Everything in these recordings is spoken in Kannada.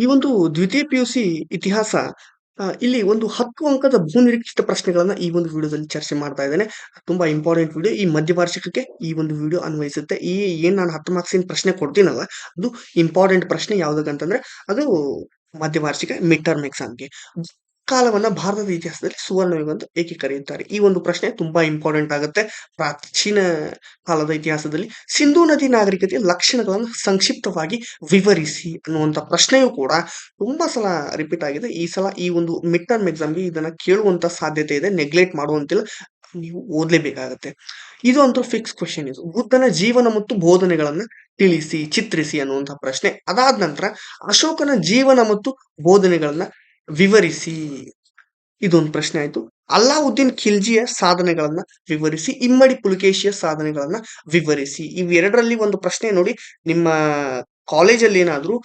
ಈ ಒಂದು ದ್ವಿತೀಯ ಪಿಯುಸಿ ಇತಿಹಾಸ ಇಲ್ಲಿ ಒಂದು ಹತ್ತು ಅಂಕದ ಬಹುನಿರೀಕ್ಷಿತ ಪ್ರಶ್ನೆಗಳನ್ನ ಈ ಒಂದು ವಿಡಿಯೋದಲ್ಲಿ ಚರ್ಚೆ ಮಾಡ್ತಾ ಇದ್ದೇನೆ. ತುಂಬಾ ಇಂಪಾರ್ಟೆಂಟ್ ವಿಡಿಯೋ ಈ ಮಧ್ಯವಾರ್ಷಿಕಕ್ಕೆ ಈ ಒಂದು ವಿಡಿಯೋ ಅನ್ವಯಿಸುತ್ತೆ. ಈ ಏನ್ ನಾನು ಹತ್ತು ಮಾರ್ಕ್ಸಿನ ಪ್ರಶ್ನೆ ಕೊಡ್ತೀನಲ್ಲ, ಅದು ಇಂಪಾರ್ಟೆಂಟ್ ಪ್ರಶ್ನೆ ಯಾವ್ದಕ್ಕಂತಂದ್ರೆ, ಅದು ಮಧ್ಯವಾರ್ಷಿಕ ಮಿಡ್ ಟರ್ಮ್ ಎಕ್ಸಾಮ್ಗೆ ಕಾಲವನ್ನ ಭಾರತದ ಇತಿಹಾಸದಲ್ಲಿ ಸುವರ್ಣ ಯುಗ ಅಂತ ಏಕೆ ಕರೆಯುತ್ತಾರೆ ಈ ಒಂದು ಪ್ರಶ್ನೆ ತುಂಬಾ ಇಂಪಾರ್ಟೆಂಟ್ ಆಗುತ್ತೆ. ಪ್ರಾಚೀನ ಕಾಲದ ಇತಿಹಾಸದಲ್ಲಿ ಸಿಂಧೂ ನದಿ ನಾಗರಿಕತೆಯ ಲಕ್ಷಣಗಳನ್ನು ಸಂಕ್ಷಿಪ್ತವಾಗಿ ವಿವರಿಸಿ ಅನ್ನುವಂತ ಪ್ರಶ್ನೆಯೂ ಕೂಡ ತುಂಬಾ ಸಲ ರಿಪೀಟ್ ಆಗಿದೆ. ಈ ಸಲ ಈ ಒಂದು ಮಿಡ್ ಟರ್ಮ್ ಎಕ್ಸಾಮ್ಗೆ ಇದನ್ನ ಕೇಳುವಂತ ಸಾಧ್ಯತೆ ಇದೆ. ನೆಗ್ಲೆಕ್ಟ್ ಮಾಡುವಂತಿಲ್ಲ. ನೀವು ಓದಲೇಬೇಕಾಗತ್ತೆ. ಇದು ಅಂತೂ ಫಿಕ್ಸ್ ಕ್ವಶನ್ ಇದು. ಬುದ್ಧನ ಜೀವನ ಮತ್ತು ಬೋಧನೆಗಳನ್ನ ತಿಳಿಸಿ, ಚಿತ್ರಿಸಿ ಅನ್ನುವಂತಹ ಪ್ರಶ್ನೆ. ಅದಾದ ನಂತರ ಅಶೋಕನ ಜೀವನ ಮತ್ತು ಬೋಧನೆಗಳನ್ನ ವಿವರಿಸಿ ಇದೊಂದು ಪ್ರಶ್ನೆ ಆಯ್ತು. ಅಲ್ಲಾವುದ್ದೀನ್ ಖಿಲ್ಜಿಯ ಸಾಧನೆಗಳನ್ನ ವಿವರಿಸಿ, ಇಮ್ಮಡಿ ಪುಲಕೇಶಿಯ ಸಾಧನೆಗಳನ್ನ ವಿವರಿಸಿ. ಇವೆರಡರಲ್ಲಿ ಒಂದು ಪ್ರಶ್ನೆ ನೋಡಿ, ನಿಮ್ಮ ಕಾಲೇಜಲ್ಲಿ ಏನಾದ್ರೂ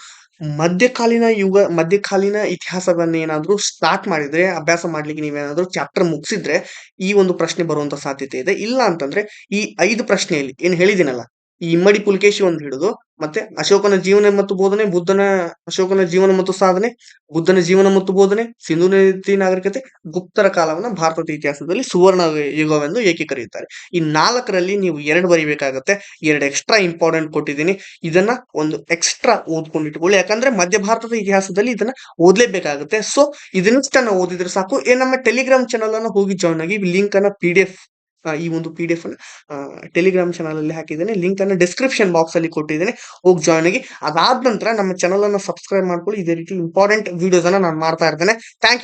ಮಧ್ಯಕಾಲೀನ ಯುಗ, ಮಧ್ಯಕಾಲೀನ ಇತಿಹಾಸವನ್ನ ಏನಾದ್ರೂ ಸ್ಟಾರ್ಟ್ ಮಾಡಿದ್ರೆ, ಅಭ್ಯಾಸ ಮಾಡ್ಲಿಕ್ಕೆ ನೀವೇನಾದ್ರೂ ಚಾಪ್ಟರ್ ಮುಗಿಸಿದ್ರೆ ಈ ಒಂದು ಪ್ರಶ್ನೆ ಬರುವಂತ ಸಾಧ್ಯತೆ ಇದೆ. ಇಲ್ಲ ಅಂತಂದ್ರೆ ಈ ಐದು ಪ್ರಶ್ನೆಯಲ್ಲಿ, ಏನ್ ಹೇಳಿದಿನಲ್ಲ ಈ ಇಮ್ಮಡಿ ಪುಲಕೇಶಿ ಒಂದು ಹಿಡಿದು, ಮತ್ತೆ ಅಶೋಕನ ಜೀವನ ಮತ್ತು ಬೋಧನೆ, ಬುದ್ಧನ, ಅಶೋಕನ ಜೀವನ ಮತ್ತು ಸಾಧನೆ, ಬುದ್ಧನ ಜೀವನ ಮತ್ತು ಬೋಧನೆ, ಸಿಂಧು ನದಿ ನಾಗರಿಕತೆ, ಗುಪ್ತರ ಕಾಲವನ್ನ ಭಾರತದ ಇತಿಹಾಸದಲ್ಲಿ ಸುವರ್ಣ ಯುಗವೆಂದು ಏಕೆ ಕರೆಯುತ್ತಾರೆ? ಈ ನಾಲ್ಕರಲ್ಲಿ ನೀವು ಎರಡು ಬರಿಬೇಕಾಗತ್ತೆ. ಎರಡು ಎಕ್ಸ್ಟ್ರಾ ಇಂಪಾರ್ಟೆಂಟ್ ಕೊಟ್ಟಿದ್ದೀನಿ. ಇದನ್ನ ಒಂದು ಎಕ್ಸ್ಟ್ರಾ ಓದ್ಕೊಂಡು ಇಟ್ಕೊಳ್ಳಿ ಯಾಕಂದ್ರೆ ಮಧ್ಯ ಭಾರತದ ಇತಿಹಾಸದಲ್ಲಿ ಇದನ್ನ ಓದಲೇಬೇಕಾಗುತ್ತೆ. ಸೊ ಇದನ್ನಿಷ್ಟನ್ನ ಓದಿದ್ರೆ ಸಾಕು. ಏ, ನಮ್ಮ ಟೆಲಿಗ್ರಾಮ್ ಚಾನಲ್ ಅನ್ನ ಹೋಗಿ ಜಾಯ್ನ್ ಆಗಿ ಲಿಂಕ್ ಅನ್ನ ಪಿ ಡಿ ಎಫ್ ಈ ಒಂದು P D F Telegram channel ಅಲ್ಲಿ ಹಾಕಿದ್ದೇನೆ. ಲಿಂಕ್ ಅನ್ನ ಡಿಸ್ಕ್ರಿಪ್ಷನ್ ಬಾಕ್ಸ್ ಅಲ್ಲಿ ಕೊಟ್ಟಿದ್ದೇನೆ. ಹೋಗಿ ಜಾಯ್ನ್ ಆಗಿ. ಅದಾದ ನಂತರ ನಮ್ಮ ಚಾನಲ್ ಅನ್ನ ಸಬ್ಸ್ಕ್ರೈಬ್ ಮಾಡ್ಕೊಳ್ಳಿ. ಇದೇ ರೀತಿ ಇಂಪಾರ್ಟೆಂಟ್ ವಿಡಿಯೋಸ್ ಅನ್ನ ನಾನು ಮಾಡ್ತಾ ಇರ್ತೇನೆ. Thank you